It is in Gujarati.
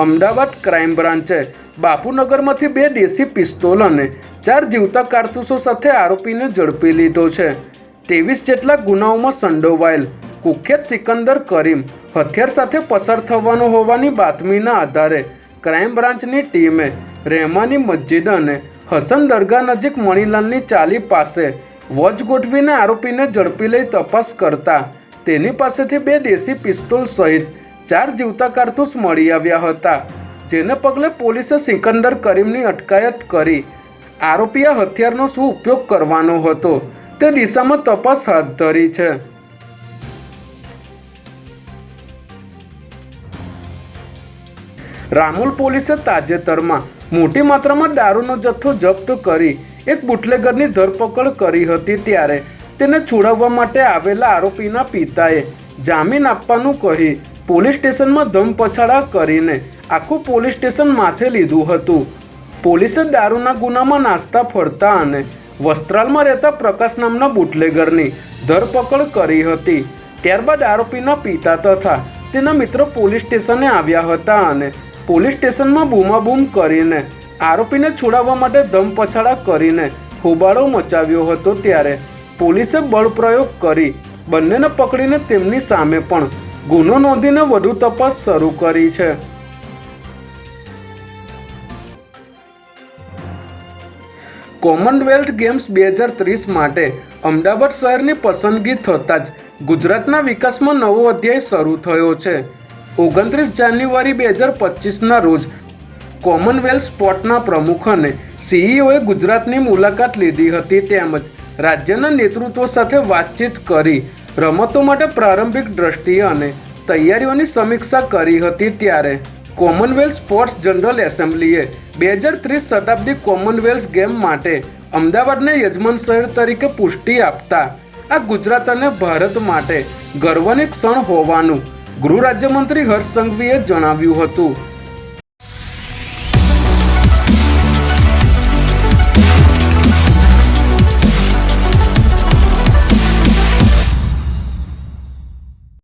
અમદાવાદ ક્રાઇમ બ્રાન્ચે બાપુનગરમાંથી બે દેશી પિસ્તોલ અને ચાર જીવતા કારતૂસો સાથે આરોપીને ઝડપી લીધો છે. ત્રેવીસ જેટલા ગુનાઓમાં સંડોવાયેલ કુખ્યાત સિકંદર કરીમ હથિયાર સાથે પસાર થવાનો હોવાની બાતમીના આધારે ક્રાઇમ બ્રાન્ચની ટીમે રહેમાની મસ્જિદ અને હસન દરગાહ નજીક મણિલાલની ચાલી પાસે વોચ ગોઠવીને આરોપીને ઝડપી લઈ તપાસ કરતા તેની પાસેથી બે દેશી પિસ્તોલ સહિત ચાર જીવતા કારતૂસ મળી આવ્યા હતા, જેને પગલે પોલીસે સિકંદર કરીમની અટકાયત કરી. આરોપીએ હથિયારનો શું ઉપયોગ કરવાનો હતો. તે દિશામાં તપાસ હાથ ધરી છે. રામોલ પોલીસે તાજેતરમાં મોટી માત્રામાં દારૂનો જથ્થો જપ્ત કરી એક બુટલેગરની ધરપકડ કરી હતી ત્યારે તેને છોડાવવા માટે આવેલા આરોપીના પિતાએ જામીન આપવાનું કહી પોલીસ સ્ટેશનમાં ધમપછાડા કરીને આખું પોલીસ સ્ટેશન માથે લીધું હતું. પોલીસે દારૂના ગુનામાં નાસ્તા ફરતા અને વસ્ત્રાલમાં રહેતા પ્રકાશ નામના બુટલેગરની ધરપકડ કરી હતી. ત્યારબાદ આરોપીના પિતા તથા તેના મિત્રો પોલીસ સ્ટેશને આવ્યા હતા અને પોલીસ સ્ટેશનમાં બૂમાબૂમ કરીને આરોપીને છોડાવવા માટે ધમપછાડા કરીને હોબાળો મચાવ્યો હતો. ત્યારે પોલીસે બળપ્રયોગ કરી બંનેને પકડીને તેમની સામે પણ ગુનો નોંધીને વધુ તપાસ શરૂ કરી છે. કોમનવેલ્થ ગેમ્સ બે હજાર ત્રીસ માટે અમદાવાદ શહેરની પસંદગી થતાં જ ગુજરાતના વિકાસમાં નવો અધ્યાય શરૂ થયો છે. ઓગણત્રીસ જાન્યુઆરી બે હજાર પચીસના રોજ કોમનવેલ્થ સ્પોર્ટના પ્રમુખ અને સીઈઓએ ગુજરાતની મુલાકાત લીધી હતી તેમજ રાજ્યના નેતૃત્વ સાથે વાતચીત કરી રમતો માટે પ્રારંભિક દ્રષ્ટિએ અને તૈયારીઓની સમીક્ષા કરી હતી ત્યારે કોમનવેલ્થ સ્પોર્ટ્સ જનરલ એસેમ્બલીએ બે હજાર ત્રીસ શતાબ્દી કોમનવેલ્થ ગેમ માટે અમદાવાદને યજમાન શહેર તરીકે પુષ્ટિ આપતા આ ગુજરાત અને ભારત માટે ગર્વની ક્ષણ હોવાનું ગૃહ રાજ્યમંત્રી હર્ષ સંઘવીએ જણાવ્યું હતું.